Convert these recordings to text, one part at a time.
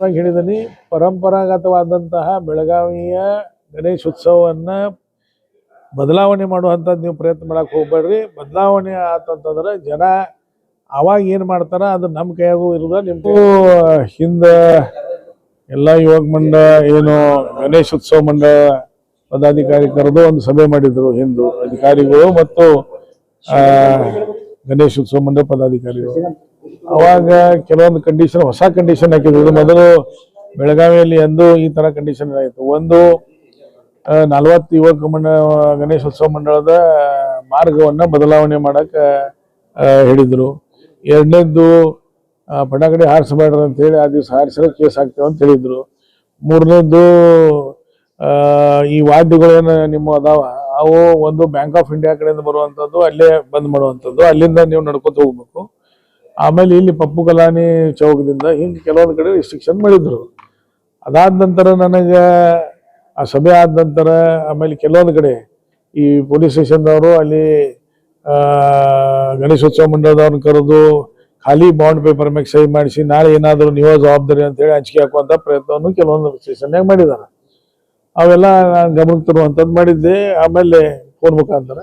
ಹೇಳಿದ್ದೀನಿ ಪರಂಪರಾಗತವಾದಂತಹ ಬೆಳಗಾವಿಯ ಗಣೇಶ ಉತ್ಸವವನ್ನು ಬದಲಾವಣೆ ಮಾಡುವಂಥದ್ದು ನೀವು ಪ್ರಯತ್ನ ಮಾಡಕ್ಕೆ ಹೋಗ್ಬೇಡ್ರಿ. ಬದಲಾವಣೆ ಆತಂತಂದ್ರೆ ಜನ ಅವಾಗ ಏನು ಮಾಡ್ತಾರ ಅದು ನಮ್ಮ ಕೈಯಾಗೂ ಇರೋದ ನಿಮ್ಮ ಹಿಂದೆ ಎಲ್ಲ ಯುವಕ ಮಂಡ ಏನು ಗಣೇಶ ಉತ್ಸವ ಮಂಡ ಪದಾಧಿಕಾರಿ ಕರೆದು ಒಂದು ಸಭೆ ಮಾಡಿದ್ರು ಹಿಂದೂ ಅಧಿಕಾರಿಗಳು ಮತ್ತು ಗಣೇಶ ಉತ್ಸವ ಮಂಡ ಪದಾಧಿಕಾರಿಗಳು. ಅವಾಗ ಕೆಲವೊಂದು ಕಂಡೀಷನ್ ಹೊಸ ಕಂಡೀಷನ್ ಹಾಕಿದ್ರು. ಮೊದಲು ಬೆಳಗಾವಿಯಲ್ಲಿ ಎಂದು ಈ ತರ ಕಂಡೀಷನ್ ಆಯಿತು ಒಂದು ನಲವತ್ತು ಯುವಕ ಮಂಡ ಗಣೇಶೋತ್ಸವ ಮಂಡಳದ ಮಾರ್ಗವನ್ನ ಬದಲಾವಣೆ ಮಾಡಕ್ ಹೇಳಿದ್ರು. ಎರಡನೇದ್ದು ಪಟಾಕಡಿ ಹಾರಿಸಬೇಡ್ರಿ ಅಂತ ಹೇಳಿ ಆ ದಿವಸ ಹಾರಿಸಿದ್ರೆ ಕೇಸ್ ಆಗ್ತೇವೆ ಅಂತ ಹೇಳಿದ್ರು. ಮೂರನೇದ್ದು ಈ ವಾದ್ಯಗಳೇನು ನಿಮ್ಮ ಅದಾವ, ಅವು ಒಂದು ಬ್ಯಾಂಕ್ ಆಫ್ ಇಂಡಿಯಾ ಕಡೆಯಿಂದ ಬರುವಂಥದ್ದು ಅಲ್ಲೇ ಬಂದ್ ಮಾಡುವಂಥದ್ದು ಅಲ್ಲಿಂದ ನೀವು ನಡ್ಕೊತ ಹೋಗ್ಬೇಕು. ಆಮೇಲೆ ಇಲ್ಲಿ ಪಪ್ಪು ಕಲಾನಿ ಚೌಕದಿಂದ ಹಿಂಗೆ ಕೆಲವೊಂದು ಕಡೆ ರಿಸ್ಟ್ರಿಕ್ಷನ್ ಮಾಡಿದ್ರು. ಅದಾದ ನಂತರ ನನಗೆ, ಆ ಸಭೆ ಆದ ನಂತರ ಆಮೇಲೆ ಕೆಲವೊಂದು ಕಡೆ ಈ ಪೊಲೀಸ್ ಸ್ಟೇಷನ್ದವರು ಅಲ್ಲಿ ಗಣೇಶೋತ್ಸವ ಮಂಡಳದವ್ರನ್ನ ಕರೆದು ಖಾಲಿ ಬಾಂಡ್ ಪೇಪರ್ ಮೇಲೆ ಸಹಿ ಮಾಡಿಸಿ ನಾಳೆ ಏನಾದರೂ ನೀವೇ ಜವಾಬ್ದಾರಿ ಅಂತೇಳಿ ಹಂಚಿಕೆ ಹಾಕುವಂಥ ಪ್ರಯತ್ನವನ್ನು ಕೆಲವೊಂದು ಸ್ಟೇಷನ್ಯಾಗ ಮಾಡಿದ್ದಾರೆ ಅವೆಲ್ಲ ನಾನು ಗಮನಕ್ಕೆ ತರುವಂಥದ್ದು ಮಾಡಿದ್ದೆ. ಆಮೇಲೆ ಫೋನ್ ಮುಖಾಂತರ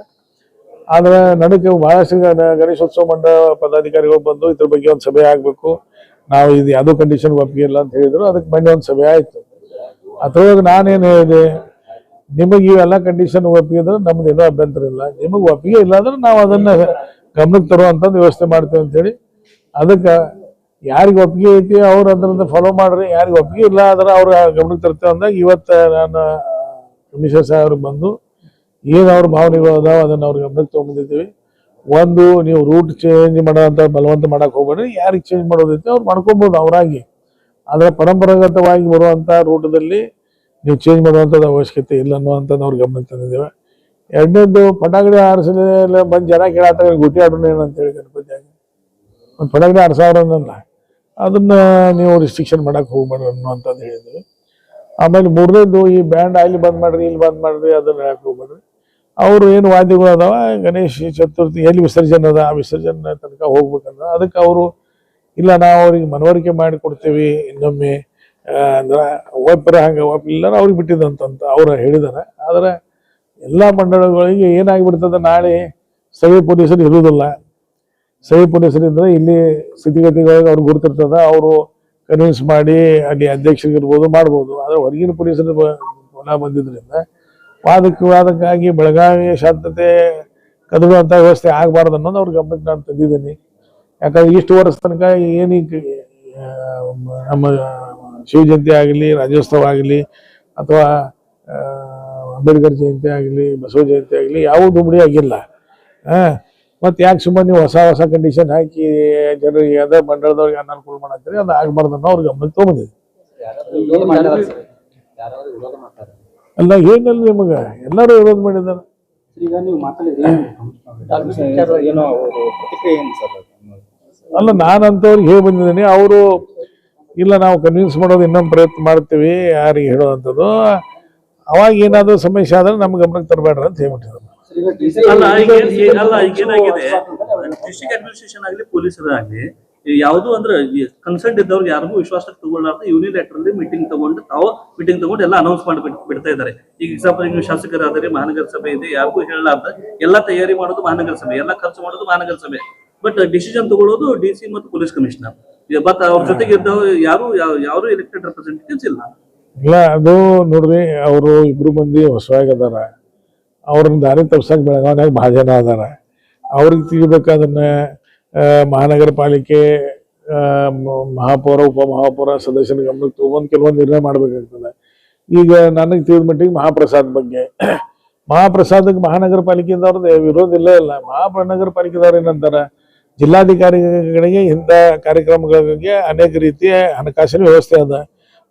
ಆದ್ರೆ ನನಗೆ ಬಹಳಷ್ಟು ಗಣೇಶೋತ್ಸವ ಮಂಡಳ ಪದಾಧಿಕಾರಿಗಳು ಬಂದು ಇದ್ರ ಬಗ್ಗೆ ಒಂದು ಸಭೆ ಆಗಬೇಕು. ನಾವು ಇದು ಯಾವುದೋ ಕಂಡೀಷನ್ ಒಪ್ಪಿಗೆ ಇಲ್ಲ ಅಂತ ಹೇಳಿದರು. ಅದಕ್ಕೆ ಮೊನ್ನೆ ಒಂದು ಸಭೆ ಆಯಿತು. ಅದ್ರೊಳಗೆ ನಾನೇನು ಹೇಳಿದೆ? ನಿಮಗೆ ಇವೆಲ್ಲ ಕಂಡೀಷನ್ ಒಪ್ಪಿಗೆ ಇದ್ರೆ ನಮ್ದು ಏನೋ ಅಭ್ಯಂತರ ಇಲ್ಲ. ನಿಮಗೆ ಒಪ್ಪಿಗೆ ಇಲ್ಲ ಅಂದ್ರೆ ನಾವು ಅದನ್ನ ಗಮನಕ್ಕೆ ತರುವಂಥದ್ದು ವ್ಯವಸ್ಥೆ ಮಾಡ್ತೇವೆ ಅಂತೇಳಿ ಅದಕ್ಕೆ ಯಾರಿಗೆ ಒಪ್ಪಿಗೆ ಐತಿ ಅವ್ರು ಅದರಿಂದ ಫಾಲೋ ಮಾಡ್ರಿ. ಯಾರಿಗೆ ಒಪ್ಪಿಗೆ ಇಲ್ಲ ಅಂದ್ರೆ ಅವ್ರ ಗಮನಕ್ಕೆ ತರ್ತೇವೆ ಅಂದಾಗ ಇವತ್ತು ನಾನು ಕಮಿಷನರ್ ಸಾಹೇಬ್ರು ಬಂದು ಏನು ಅವ್ರ ಭಾವನೆಗಳು ಅದಾವ ಅದನ್ನು ಅವ್ರ ಗಮನಕ್ಕೆ ತೊಗೊಂಡಿದ್ದೀವಿ ಒಂದು, ನೀವು ರೂಟ್ ಚೇಂಜ್ ಮಾಡೋಂಥ ಬಲವಂತ ಮಾಡಕ್ ಹೋಗ್ಬೇಡ್ರಿ. ಯಾರಿಗೆ ಚೇಂಜ್ ಮಾಡೋದೈತೆ ಅವ್ರು ಮಾಡ್ಕೊಬೋದು ಅವರಾಗಿ. ಆದರೆ ಪರಂಪರಾಗತವಾಗಿ ಬರುವಂಥ ರೂಟದಲ್ಲಿ ನೀವು ಚೇಂಜ್ ಮಾಡುವಂಥದ್ದು ಅವಶ್ಯಕತೆ ಇಲ್ಲ ಅನ್ನುವಂಥದ್ದು ಅವ್ರ ಗಮನಕ್ಕೆ ತಂದಿದ್ದೇವೆ. ಎರಡನೇದು ಪಟಾಕಡಿ ಆರಿಸಲಿಲ್ಲ ಬಂದು ಜನ ಕೇಳತ್ತಾಗ ಗುಟ್ಟಿ ಆಡೋಣ ಏನಂತೇಳಿ ಆಗಿ ಒಂದು ಪಟಾಕಡಿ ಆರಿಸೋರನ್ನಲ್ಲ ಅದನ್ನ ನೀವು ರಿಸ್ಟ್ರಿಕ್ಷನ್ ಮಾಡಕ್ ಹೋಗ್ಬೇಡ್ರಿ ಅನ್ನುವಂಥದ್ದು ಹೇಳಿದ್ವಿ. ಆಮೇಲೆ ಮೂರನೇದು ಈ ಬ್ಯಾಂಡ್ ಅಲ್ಲಿ ಬಂದ್ ಮಾಡ್ರಿ, ಇಲ್ಲಿ ಬಂದ್ ಮಾಡ್ರಿ, ಅದನ್ನ ಹೇಳಕ್ ಹೋಗ್ಬೇಡ್ರಿ. ಅವರು ಏನು ವಾದ್ಯಗಳು ಅದಾವ? ಗಣೇಶ ಚತುರ್ಥಿ ಎಲ್ಲಿ ವಿಸರ್ಜನೆ ಅದ? ಆ ವಿಸರ್ಜನೆ ತನಕ ಹೋಗ್ಬೇಕಂದ ಅದಕ್ಕೆ ಅವರು, ಇಲ್ಲ ನಾವು ಅವ್ರಿಗೆ ಮನವರಿಕೆ ಮಾಡಿ ಕೊಡ್ತೀವಿ, ಇನ್ನೊಮ್ಮೆ ಅಂದ್ರೆ ಒಪ್ಪರ ಹಂಗ ಒಪ್ಪಿಲ್ಲ ಅವ್ರಿಗೆ ಬಿಟ್ಟಿದಂತಂತ ಅವ್ರು ಹೇಳಿದಾರೆ. ಆದರೆ ಎಲ್ಲ ಮಂಡಳಗಳಿಗೆ ಏನಾಗಿಬಿಡ್ತದೆ ನಾಳೆ? ಸವಿ ಪೊಲೀಸರು ಇರುವುದಿಲ್ಲ. ಸವಿ ಇದ್ದರೆ ಇಲ್ಲಿ ಸ್ಥಿತಿಗತಿಗಳಿಗೆ ಅವ್ರಿಗೆ ಗುರುತಿರ್ತದೆ, ಅವರು ಕನ್ವಿನ್ಸ್ ಮಾಡಿ ಅಲ್ಲಿ ಅಧ್ಯಕ್ಷರಿಗಿರ್ಬೋದು ಮಾಡ್ಬೋದು. ಆದರೆ ಹೊರಗಿನ ಪೊಲೀಸರು ಬಂದಿದ್ದರಿಂದ ವಾದಕ್ಕೆ ವಾದಕ್ಕಾಗಿ ಬೆಳಗಾವಿಯ ಶಾಂತತೆ ಕದಗುವಂಥ ವ್ಯವಸ್ಥೆ ಆಗಬಾರ್ದು ಅನ್ನೋದು ಅವ್ರ ಗಮನಕ್ಕೆ ನಾನು ತಂದಿದ್ದೀನಿ. ಯಾಕಂದ್ರೆ ಇಷ್ಟು ವರ್ಷ ತನಕ ಏನೀ ನಮ್ಮ ಶಿವ ಜಯಂತಿ ಆಗಲಿ, ರಾಜ್ಯೋತ್ಸವ ಆಗಲಿ, ಅಥವಾ ಅಂಬೇಡ್ಕರ್ ಜಯಂತಿ ಆಗಲಿ, ಬಸವ ಜಯಂತಿ ಆಗಲಿ ಯಾವೂ ದುಬಡಿ ಆಗಿಲ್ಲ ಹಾಂ ಮತ್ತು ಯಾಕೆ ಸುಮ್ಮನೆ ನೀವು ಹೊಸ ಹೊಸ ಕಂಡೀಷನ್ ಹಾಕಿ ಜನರಿಗೆ ಅದೇ ಮಂಡಳದವ್ರಿಗೆ ಅನಾನುಕೂಲ ಮಾಡತ್ತೀರಿ ಅದು ಆಗಬಾರ್ದು ಅನ್ನೋ ಅವ್ರಿಗೆ ಗಮನಕ್ಕೆ ತೊಗೊಂಡಿದೆ ಅಲ್ಲ ಏನಿಲ್ಲ ನಿಮಗೆ. ಎಲ್ಲರೂ ವಿರೋಧ ಮಾಡಿದ್ದಾರೆ. ಈಗ ನೀವು ಮಾತಾಡಿದ್ರಿ ಏನೋ ಪ್ರತಿಕ್ರಿಯೆ ಏನು ಸರ್ ಅಲ್ಲ ನಾನಂತವ್ರಿಗೆ ಹೇಳಿ ಬಂದಿದ್ದೀನಿ. ಅವರು ಇಲ್ಲ ನಾವು ಕನ್ವಿನ್ಸ್ ಮಾಡೋದು ಇನ್ನೊಂದು ಪ್ರಯತ್ನ ಮಾಡ್ತೀವಿ ಯಾರಿಗೆ ಹೇಳುವಂಥದ್ದು ಅವಾಗ ಏನಾದರೂ ಸಮಸ್ಯೆ ಆದ್ರೆ ನಮ್ಮ ಗಮನಕ್ಕೆ ತರಬೇಡ್ರಿ ಅಂತ ಹೇಳ್ಬಿಟ್ಟಿದ್ರು ಅಲ್ಲ ಈಗ- ಏನಾಗಿದೆ? ಡಿಸ್ಟ್ರಿಕ್ಟ್ ಅಡ್ಮಿನಿಸ್ಟ್ರೇಷನ್ ಆಗಲಿ ಪೊಲೀಸರಾಗ್ಲಿ ಯಾವುದು ಅಂದ್ರೆ ಕನ್ಸರ್ಟ್ ಇದ್ದವ್ರಿಗೆ ಯಾರಿಗೂ ವಿಶ್ವಾಸಕ್ಕೆ ತಗೊಳ್ಳಾರ್ದು ಯೂನಿಲೇಟ್ರಲ್ಲಿ ಮೀಟಿಂಗ್ ತಗೊಂಡು ತಾವು ಮೀಟಿಂಗ್ ತಗೊಂಡು ಎಲ್ಲ ಅನೌನ್ಸ್ ಮಾಡಿ ಬಿಡ್- ಬಿಡ್ತಾ ಇದ್ದಾರೆ. ಈಗ ಎಕ್ಸಾಂಪಲ್ ನೀವು ಶಾಸಕರಾದರೆ ಮಹಾನಗರ ಸಭೆ ಇದೆ, ಯಾರಿಗೂ ಹೇಳಲಾರ್ದ ಎಲ್ಲ ತಯಾರಿ ಮಾಡೋದು ಮಹಾನಗರ ಸಭೆ, ಎಲ್ಲ ಖರ್ಚು ಮಾಡೋದು ಮಹಾನಗರ ಸಭೆ. ಬಟ್ ಡಿಸಿಷನ್ ತಗೊಳ್ಳೋದು ಡಿ ಸಿ ಮತ್ತು ಪೊಲೀಸ್ ಕಮಿಷನರ್ ಬಟ್ ಅವ್ರ ಜೊತೆಗೆ ಇದ್ದವ್ ಯಾರು ಯಾರು ಎಲೆಕ್ಟೆಡ್ ರೆಪ್ರೆಸೆಂಟೇಟಿವ್ಸ್ ಇಲ್ಲ. ಇಲ್ಲ, ಅದು ನೋಡ್ರಿ, ಅವರು ಇಬ್ರು ಮಂದಿ ಹೊಸವಾಗಿ ಅದಾರ. ಅವ್ರನ್ನ ದಾರಿ ತಪ್ಸಕ್ ಬೆಳಗಾವ್ನಾಗ ಭಾಳ ಜನ ಅದಾರ. ಅವ್ರಿಗೆ ತಿಳಿಬೇಕಾದನ್ನ ಮಹಾನಗರ ಪಾಲಿಕೆ ಮಹಾಪೌರ, ಉಪಮಹಾಪೌರ ಸದಸ್ಯರ ಗಮನಕ್ಕೆ ತಗೊಂಡು ಕೆಲವೊಂದು ನಿರ್ಣಯ ಮಾಡಬೇಕಾಗ್ತದೆ. ಈಗ ನನಗೆ ತಿಳಿದ ಮಟ್ಟಿಗೆ ಮಹಾಪ್ರಸಾದ್ ಬಗ್ಗೆ. ಮಹಾಪ್ರಸಾದಕ್ಕೆ ಮಹಾನಗರ ಪಾಲಿಕೆಯಿಂದವ್ರದ್ದು ವಿರೋಧ ಇಲ್ಲೇ, ಇಲ್ಲ. ಮಹಾನಗರ ಪಾಲಿಕೆದವ್ರು ಏನಂತಾರೆ? ಜಿಲ್ಲಾಧಿಕಾರಿಗಳಿಗೆ ಇಂಥ ಕಾರ್ಯಕ್ರಮಗಳಿಗೆ ಅನೇಕ ರೀತಿಯ ಹಣಕಾಸಿನ ವ್ಯವಸ್ಥೆ ಅದ.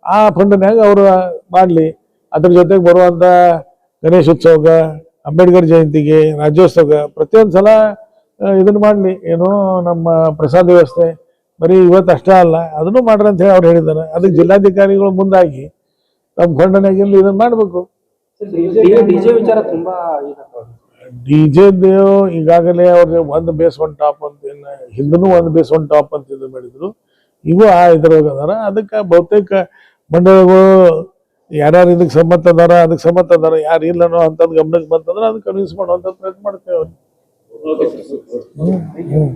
ಆ ಫಂಡ್ನ್ಯಾಗ ಅವರು ಮಾಡಲಿ. ಅದ್ರ ಜೊತೆಗೆ ಬರುವಂಥ ಗಣೇಶ ಉತ್ಸವಕ್ಕೆ ಅಂಬೇಡ್ಕರ್ ಜಯಂತಿಗೆ ರಾಜ್ಯೋತ್ಸವಕ್ಕೆ ಪ್ರತಿಯೊಂದು ಸಲ ಇದನ್ನ ಮಾಡಲಿ. ಏನೋ ನಮ್ಮ ಪ್ರಸಾದ ವ್ಯವಸ್ಥೆ. ಬರೀ ಇವತ್ತು ಅಷ್ಟೇ ಅಲ್ಲ ಅದನ್ನು ಮಾಡ್ರಿ ಅಂತ ಹೇಳಿ ಅವ್ರು ಹೇಳಿದ್ದಾರೆ. ಅದಕ್ಕೆ ಜಿಲ್ಲಾಧಿಕಾರಿಗಳು ಮುಂದಾಗಿ ನಮ್ಮ ಫಂಡ್ನಾಗಿಂದ ಇದನ್ನ ಮಾಡಬೇಕು. ಡಿ ಜೆ ದೇವ್ ಈಗಾಗಲೇ ಅವ್ರಿಗೆ ಒಂದು ಬೇಸ್ ಒನ್ ಟಾಪ್ ಅಂತ ಹಿಂದೂ ಒಂದು ಬೇಸ್ ಒನ್ ಟಾಪ್ ಅಂತ ಇದು ಮಾಡಿದ್ರು. ಇವು ಆ ಇದ್ರೊಳಗೆ ಅದಾರ. ಅದಕ್ಕೆ ಬಹುತೇಕ ಮಂಡಳಿಗಳು ಯಾರ್ಯಾರು ಇದಕ್ಕೆ ಸಮ್ಮತ ಅದಾರ ಅದಕ್ಕೆ ಸಮ್ಮತ ಅದಾರ ಯಾರು ಇಲ್ಲನೋ ಅಂತದ್ ಗಮನಕ್ಕೆ ಬಂತಂದ್ರೆ ಅದಕ್ಕೆ ಕನ್ವಿನ್ಸ್ ಮಾಡುವಂಥ ಪ್ರಯತ್ನ ಮಾಡ್ತೇವೆ Okay.